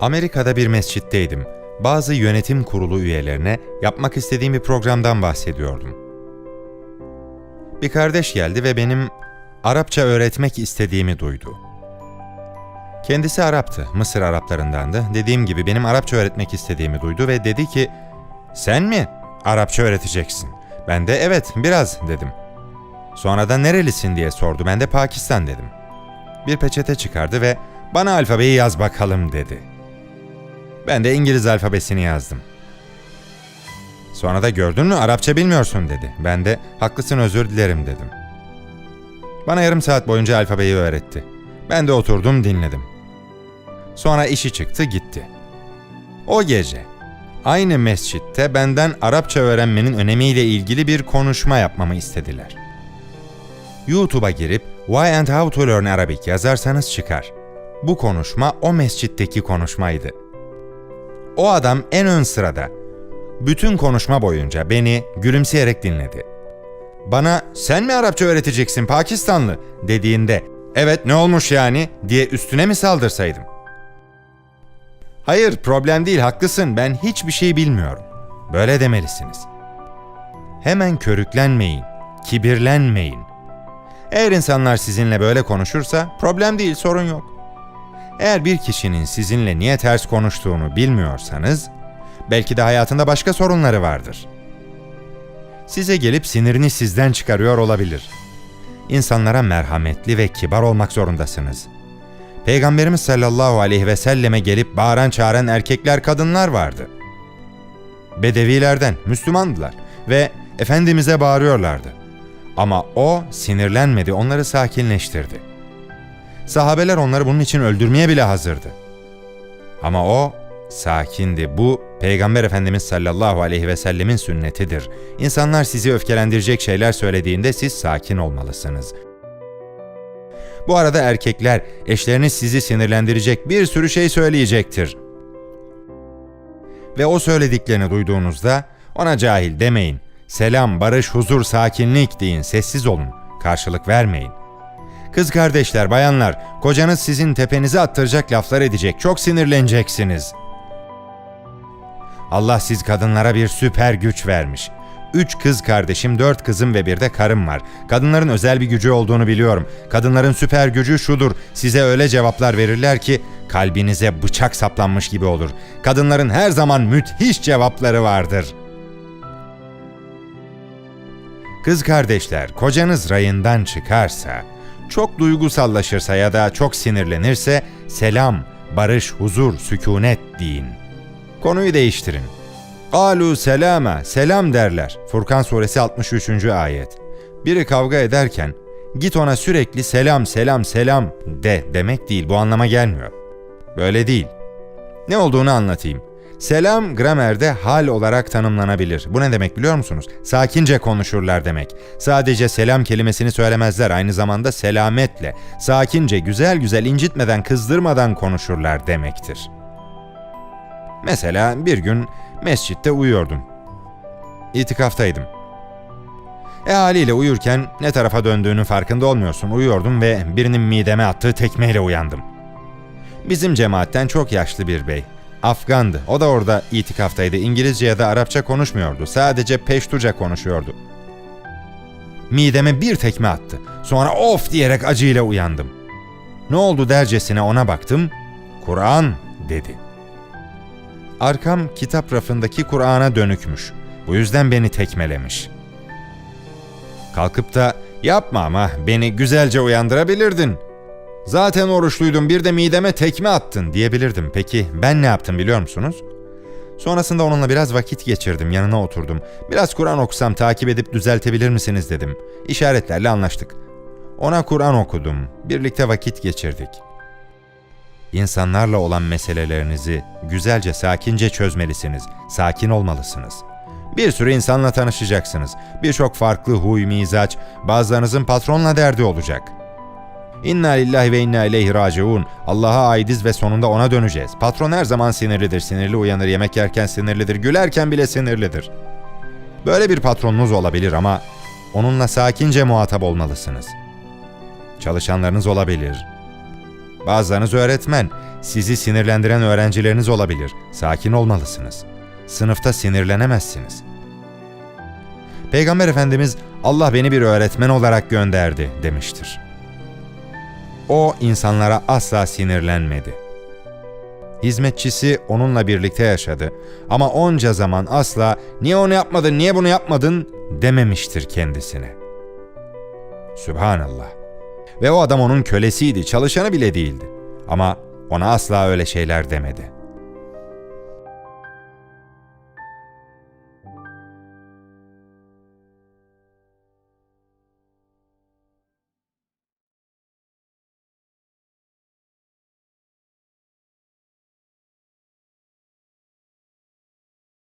Amerika'da bir mescitteydim. Bazı yönetim kurulu üyelerine yapmak istediğim bir programdan bahsediyordum. Bir kardeş geldi ve benim Arapça öğretmek istediğimi duydu. Kendisi Arap'tı, Mısır Araplarındandı. Dediğim gibi benim Arapça öğretmek istediğimi duydu ve dedi ki, ''Sen mi Arapça öğreteceksin?'' Ben de ''Evet, biraz'' dedim. Sonra da nerelisin diye sordu. Ben de Pakistan dedim. Bir peçete çıkardı ve bana alfabeyi yaz bakalım dedi. Ben de İngiliz alfabesini yazdım. Sonra da gördün mü Arapça bilmiyorsun dedi. Ben de haklısın özür dilerim dedim. Bana yarım saat boyunca alfabeyi öğretti. Ben de oturdum dinledim. Sonra işi çıktı gitti. O gece aynı mescitte benden Arapça öğrenmenin önemiyle ilgili bir konuşma yapmamı istediler. YouTube'a girip Why and How to Learn Arabic yazarsanız çıkar. Bu konuşma o mescitteki konuşmaydı. O adam en ön sırada. Bütün konuşma boyunca beni gülümseyerek dinledi. Bana sen mi Arapça öğreteceksin Pakistanlı dediğinde evet ne olmuş yani diye üstüne mi saldırsaydım? Hayır problem değil haklısın ben hiçbir şey bilmiyorum. Böyle demelisiniz. Hemen körüklenmeyin, kibirlenmeyin. Eğer insanlar sizinle böyle konuşursa problem değil, sorun yok. Eğer bir kişinin sizinle niye ters konuştuğunu bilmiyorsanız, belki de hayatında başka sorunları vardır. Size gelip sinirini sizden çıkarıyor olabilir. İnsanlara merhametli ve kibar olmak zorundasınız. Peygamberimiz sallallahu aleyhi ve selleme gelip bağıran çağıran erkekler kadınlar vardı. Bedevilerden, Müslümandılar ve Efendimiz'e bağırıyorlardı. Ama o sinirlenmedi, onları sakinleştirdi. Sahabeler onları bunun için öldürmeye bile hazırdı. Ama o sakindi. Bu Peygamber Efendimiz sallallahu aleyhi ve sellemin sünnetidir. İnsanlar sizi öfkelendirecek şeyler söylediğinde siz sakin olmalısınız. Bu arada erkekler eşleriniz sizi sinirlendirecek bir sürü şey söyleyecektir. Ve o söylediklerini duyduğunuzda ona cahil demeyin. Selam, barış, huzur, sakinlik deyin, sessiz olun, karşılık vermeyin. Kız kardeşler, bayanlar, kocanız sizin tepenize attıracak laflar edecek, çok sinirleneceksiniz. Allah siz kadınlara bir süper güç vermiş. Üç kız kardeşim, dört kızım ve bir de karım var. Kadınların özel bir gücü olduğunu biliyorum. Kadınların süper gücü şudur, size öyle cevaplar verirler ki kalbinize bıçak saplanmış gibi olur. Kadınların her zaman müthiş cevapları vardır.'' Kız kardeşler, kocanız rayından çıkarsa, çok duygusallaşırsa ya da çok sinirlenirse selam, barış, huzur, sükunet deyin. Konuyu değiştirin. Alu selama, selam derler. Furkan suresi 63. ayet. Biri kavga ederken git ona sürekli selam selam selam de demek değil bu anlama gelmiyor. Böyle değil. Ne olduğunu anlatayım. Selam gramerde hal olarak tanımlanabilir. Bu ne demek biliyor musunuz? Sakince konuşurlar demek. Sadece selam kelimesini söylemezler. Aynı zamanda selametle, sakince, güzel güzel incitmeden, kızdırmadan konuşurlar demektir. Mesela bir gün mescitte uyuyordum. İtikaftaydım. E haliyle uyurken ne tarafa döndüğünün farkında olmuyorsun. Uyuyordum ve birinin mideme attığı tekmeyle uyandım. Bizim cemaatten çok yaşlı bir bey. Afgandı. O da orada itikaftaydı. İngilizce ya da Arapça konuşmuyordu. Sadece Peştuca konuşuyordu. Mideme bir tekme attı. Sonra of diyerek acıyla uyandım. Ne oldu dercesine ona baktım. Kur'an dedi. Arkam kitap rafındaki Kur'an'a dönükmüş. Bu yüzden beni tekmelemiş. Kalkıp da yapma ama beni güzelce uyandırabilirdin Zaten oruçluydum bir de mideme tekme attın diyebilirdim. Peki ben ne yaptım biliyor musunuz? Sonrasında onunla biraz vakit geçirdim, yanına oturdum. Biraz Kur'an okusam takip edip düzeltebilir misiniz dedim. İşaretlerle anlaştık. Ona Kur'an okudum, birlikte vakit geçirdik. İnsanlarla olan meselelerinizi güzelce, sakince çözmelisiniz. Sakin olmalısınız. Bir sürü insanla tanışacaksınız. Birçok farklı huy, mizaç, bazılarınızın patronla derdi olacak.'' İnna lillahi ve inna ileyhi raciun. Allah'a aidiz ve sonunda ona döneceğiz. Patron her zaman sinirlidir. Sinirli uyanır, yemek yerken sinirlidir, gülerken bile sinirlidir. Böyle bir patronunuz olabilir ama onunla sakince muhatap olmalısınız. Çalışanlarınız olabilir. Bazılarınız öğretmen. Sizi sinirlendiren öğrencileriniz olabilir. Sakin olmalısınız. Sınıfta sinirlenemezsiniz. Peygamber Efendimiz Allah beni bir öğretmen olarak gönderdi demiştir. O insanlara asla sinirlenmedi. Hizmetçisi onunla birlikte yaşadı ama onca zaman asla niye onu yapmadın, niye bunu yapmadın dememiştir kendisine. Sübhanallah. Ve o adam onun kölesiydi, çalışanı bile değildi. Ama ona asla öyle şeyler demedi.